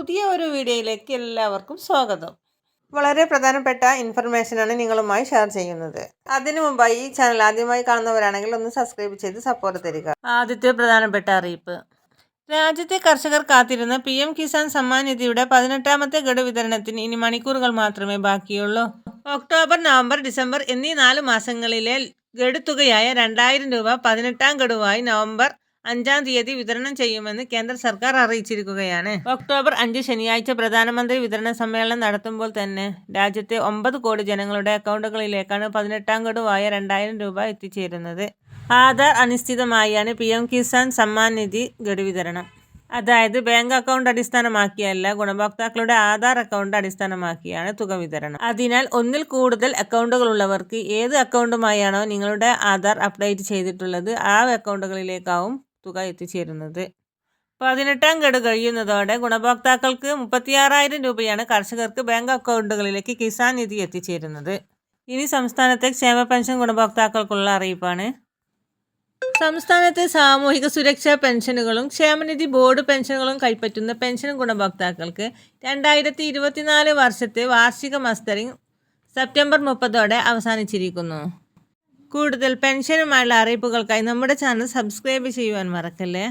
പുതിയ ഒരു വീഡിയോയിലേക്ക് എല്ലാവർക്കും സ്വാഗതം. വളരെ പ്രധാനപ്പെട്ട ഇൻഫർമേഷനാണ് നിങ്ങളുമായി ഷെയർ ചെയ്യുന്നത്. അതിനു മുമ്പായി ഈ ചാനൽ ആദ്യമായി കാണുന്നവരാണെങ്കിൽ ഒന്ന് സബ്സ്ക്രൈബ് ചെയ്ത് സപ്പോർട്ട് തരിക. ആദ്യത്തെ പ്രധാനപ്പെട്ട അറിയിപ്പ്. രാജ്യത്തെ കർഷകർ കാത്തിരുന്ന പി എം കിസാൻ സമ്മാൻ നിധിയുടെ പതിനെട്ടാമത്തെ ഗഡു വിതരണത്തിന് ഇനി മണിക്കൂറുകൾ മാത്രമേ ബാക്കിയുള്ളൂ. ഒക്ടോബർ നവംബർ ഡിസംബർ എന്നീ നാല് മാസങ്ങളിലെ ഗഡുത്തുകയായ രണ്ടായിരം രൂപ പതിനെട്ടാം ഗഡുവായി നവംബർ അഞ്ചാം തീയതി വിതരണം ചെയ്യുമെന്ന് കേന്ദ്ര സർക്കാർ അറിയിച്ചിരിക്കുകയാണ്. ഒക്ടോബർ അഞ്ച് ശനിയാഴ്ച പ്രധാനമന്ത്രി വിതരണ സമ്മേളനം നടത്തുമ്പോൾ തന്നെ രാജ്യത്തെ ഒമ്പത് കോടി ജനങ്ങളുടെ അക്കൗണ്ടുകളിലേക്കാണ് പതിനെട്ടാം ഗഡുവായ രണ്ടായിരം രൂപ എത്തിച്ചേരുന്നത്. ആധാർ അനിശ്ചിതമായാണ് പി എം കിസാൻ സമ്മാൻ നിധി ഗഡു വിതരണം. അതായത് ബാങ്ക് അക്കൗണ്ട് അടിസ്ഥാനമാക്കിയല്ല ഗുണഭോക്താക്കളുടെ ആധാർ അക്കൗണ്ട് അടിസ്ഥാനമാക്കിയാണ് തുക വിതരണം. അതിനാൽ ഒന്നിൽ കൂടുതൽ അക്കൗണ്ടുകൾ ഉള്ളവർക്ക് ഏത് അക്കൗണ്ടുമായാണോ നിങ്ങളുടെ ആധാർ അപ്ഡേറ്റ് ചെയ്തിട്ടുള്ളത് ആ അക്കൗണ്ടുകളിലേക്കാവും തുക എത്തിച്ചേരുന്നത്. പതിനെട്ടാം ഗഡു കഴിയുന്നതോടെ ഗുണഭോക്താക്കൾക്ക് മുപ്പത്തിയാറായിരം രൂപയാണ് കർഷകർക്ക് ബാങ്ക് അക്കൗണ്ടുകളിലേക്ക് കിസാൻ നിധി എത്തിച്ചേരുന്നത്. ഇനി സംസ്ഥാനത്തെ ക്ഷേമ പെൻഷൻ ഗുണഭോക്താക്കൾക്കുള്ള അറിയിപ്പാണ്. സംസ്ഥാനത്തെ സാമൂഹിക സുരക്ഷാ പെൻഷനുകളും ക്ഷേമനിധി ബോർഡ് പെൻഷനുകളും കൈപ്പറ്റുന്ന പെൻഷൻ ഗുണഭോക്താക്കൾക്ക് രണ്ടായിരത്തി ഇരുപത്തിനാല് വർഷത്തെ വാർഷിക മസ്റ്ററിംഗ് സെപ്റ്റംബർ മുപ്പതോടെ അവസാനിച്ചിരിക്കുന്നു. കൂടുതൽ പെൻഷനുമായുള്ള അറിയിപ്പുകൾക്കായി നമ്മുടെ ചാനൽ സബ്സ്ക്രൈബ് ചെയ്യുവാൻ മറക്കല്ലേ?